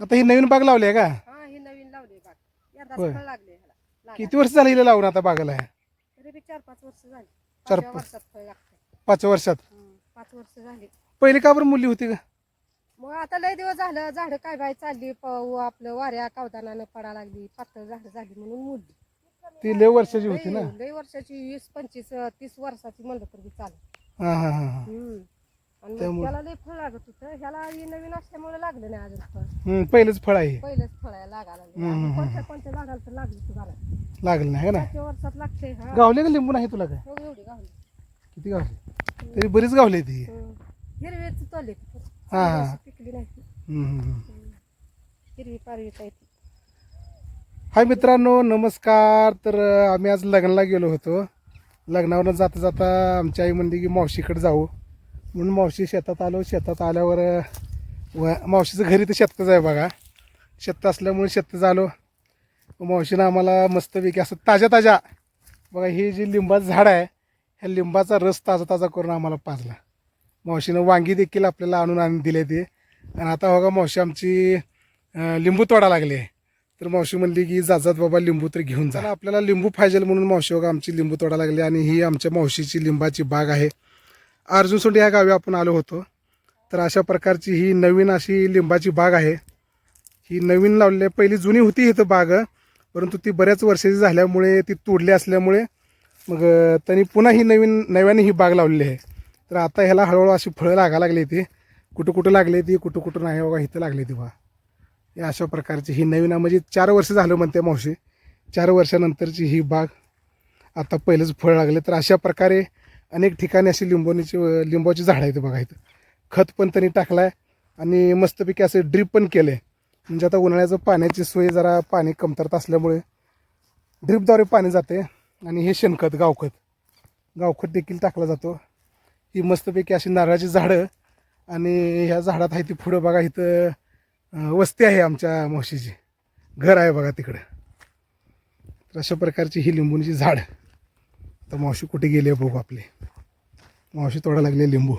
आता ही नवीन बाग लावली आहे का? हा ही नवीन लावली बाग. यंदाच होय. फळ लागले ह्याला. किती वर्ष झाली हिला लावून आता बागाला? तरी बी चार पाच वर्ष झाली. चार पाचव्या पाच. वर्षात फळ लागते. पाचव्या वर्षात? पाच वर्ष झाली. पहिली का बरं मुली होती का मग आता लय दिवस झालं झाडं काय बाय चालली प- आपलं वाऱ्या कावदानानं पडा लागली पातळ झाडं झाली म्हणून मुडली ती लय वर्षाची होती ना? लय लय वर्षाची वीस पंचवीस तीस वर्षाची म्हणलं तर बी हा हा हा हा. हम्म. आणि मग त्यामुळे- त्याला फळ लागत होतं. ह्याला ही नवीन असल्यामुळे लागलं नाही अजून फळ. हम्म, पहिलंच फळ आहे पहिलेच फळ लागायला लागले. हम्म, हम्म, कोणत्या कोणत्या झाडाला तर लागली नाही का ना? वर्षात लागते हा. गावले का लिंबू नाही तुला काय? हो, एवढी किती गावले? तरी बरीच गावली ती. हम्म. हिरवीच तोले हा, हा. पिकली नाही ती. हम्म, हम्म, हम्म. हिरवी पारवी ती. हाय मित्रांनो नमस्कार. तर अं, आम्ही आज लग्नाला गेलो होतो. लग्नावरून जाता जाता आमची आई म्हणली की मावशीकडे जाऊ. म्हणून मावशी शेतात आलो. शेतात आल्यावर व मावशीचं घरी तर शेतकच आहे बघा. शेत असल्यामुळे शेतच आलो. मावशीनं आम्हाला मस्तपैकी असं ताज्या ताज्या बघा हे जे लिंबाचं झाड आहे ह्या लिंबाचा रस ताजा ताजा करून आम्हाला पाजला. मावशीनं वांगी देखील आपल्याला आणून आणून दिले ते. आणि आता बघा मावशी आमची लिंबू तोडा लागले तर मावशी म्हणली की जाजात बाबा लिंबू तर घेऊन जा. आपल्याला लिंबू पाहिजे म्हणून मावशी बघा आमची लिंबू तोडा लागली आणि ही आमच्या मावशीची लिंबाची बाग आहे. अर्जुनसोंडी ह्या गावी आपण आलो होतो. तर अशा प्रकारची ही नवीन अशी लिंबाची बाग आहे. ही नवीन लावलेली आहे. पहिली जुनी होती इथं बाग परंतु ती बऱ्याच वर्षाची झाल्यामुळे ती तोडली असल्यामुळे मग त्यांनी पुन्हा ही नवीन नव्याने ही बाग लावलेली आहे. तर आता ह्याला हळूहळू अशी फळं लागायला लागली ती कुठं कुठं लागली ती कुठं कुठं नाही बघा इथं लागली ती बा या अशा प्रकारची ही नवीन म्हणजे चार वर्ष झालं म्हणते मावशी. चार वर्षानंतरची ही बाग आता पहिलंच फळ लागले. तर अशा प्रकारे अनेक ठिकाणी अशी लिंबोणीची लिंबाची झाडं आहेत बघा इथं. खत पण त्यांनी टाकलं आहे आणि मस्तपैकी असं ड्रीप पण केलं. आहे म्हणजे आता उन्हाळ्याचं पाण्याची सोय जरा पाणी कमतरता असल्यामुळे ड्रीपद्वारे पाणी जाते आणि हे शेणखत गावखत. गावखत देखील टाकला जातो. ही मस्तपैकी अशी नारळाची झाडं आणि ह्या झाडात आहे ती पुढं बघा इथं वस्ती आहे आमच्या मावशीची. घर आहे बघा तिकडं. तर अशा प्रकारची ही लिंबूची झाडं. तर मावशी कुठे गेली आहे बघू आपले. मावशी तोडा लागले लिंबू.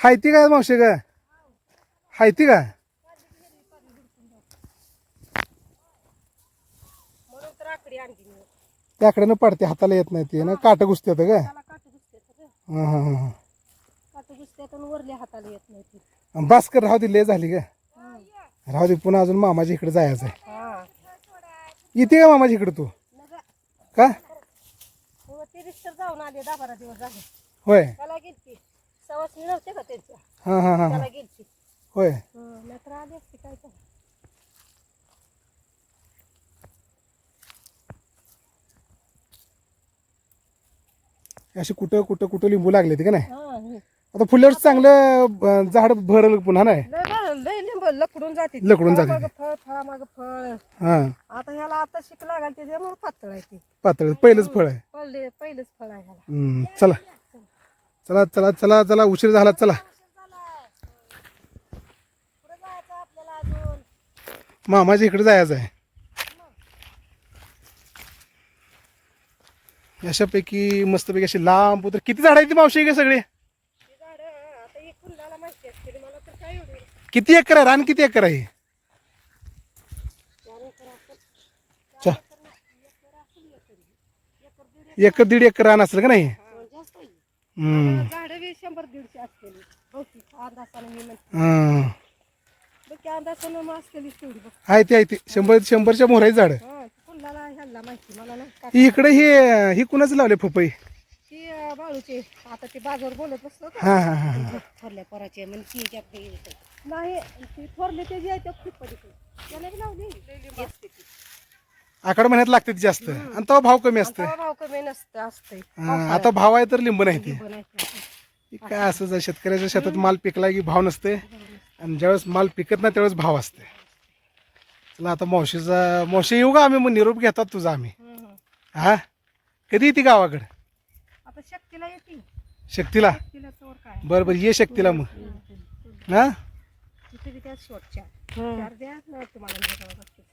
हायती काय मावशी का हायती का म्हणून तर आकडी आणली मी. त्याकडे पडते हाताला येत नाही ते ना काट घुसते का हां हां हां. हां बास्कर राहू दे लय झाली का राहू दे पुन्हा अजून मामाच्या इकडे जायचं आहे. हा. येते का मामाच्या इकडे तू. नका. का? हो, ते रिस्टर जाऊन आले दहा बारा दिवस झाले. होय. त्याला गेलती. सवासणी नव्हते का त्यांच्या? हां हां हां त्याला गेलती. होय. नाहीतर आली असती काय तर अशी कुठं कुठं कुठं लिंबू लागले ते का नाही? हा, हे. आता फुल्यावर चांगलं अं, झाड भरल पुन्हा नाही? लय लकडून जाते. लकडून जाते फळामागं फळ फळामाग फळ. हां. आता ह्याला आता शिक लागाल त्याच्यामुळे पातळ आहे ती. पातळ पहिलंच फळ आहे. पहिले पहिलेच फळ आहे ह्याला. हम्म, चला. चला चला चला चला उशीर झाला चला. मामाच्या इकडे जायचं आहे. अशापैकी मस्तपैकी अशी लांब तर किती झाड आहेत ती मावशी का सगळे ही झाडं आता ही कुंडाला माहिती असते मला तर काय एवढी किती एकर आहे? रान किती एकर आहे? चा. एकर दीड एकर रान असेल का नाही? जास्त आहे. हम्म. झाडं बी शंभर दीडशे असतील बहुतेक अंदाजानं मी म्हणते हां. बघ की अंदाजानं मग असलेली तेवढी बघ आहे ते आहे ते. शंभर शंभरच्या मोहराची झाड. हा ह्याला माहिती मला का इकडे हे ही कुणाच लावले पपई ती अं, बाळूची. आता ते बाजावर बोलत बसलो का हा हा हा थोरल्या पोराचे म्हणजे ती आपली नाही ती थोरले ते जे आहे त्या फ्लिपमध्ये त्याला बी लावली. असते ती. आकड महिन्यात लागते ती जास्त. आणि तेव्हा भाव कमी असते तेव्हा भाव कमी नसतं असतंय. आता भाव आहे तर लिंबू नाही ती. काय असं शेतकऱ्याच्या शेतात माल पिकला की भाव नसते आणि ज्यावेळेस माल पिकत नाही त्यावेळेस भाव असते चला आता मावशीचा मावशी येऊ का आम्ही? मग निरोप घेतात तुझा आम्ही. हम्म. हा? कधी येते गावाकडे? आता शक्तीला येते. शक्तीला? शक्तीला चोर काय? बरं बरं ये शक्तीला मग. हा? तिथे बी त्या शॉर्टच्या चार द्या नाही तुम्हाला.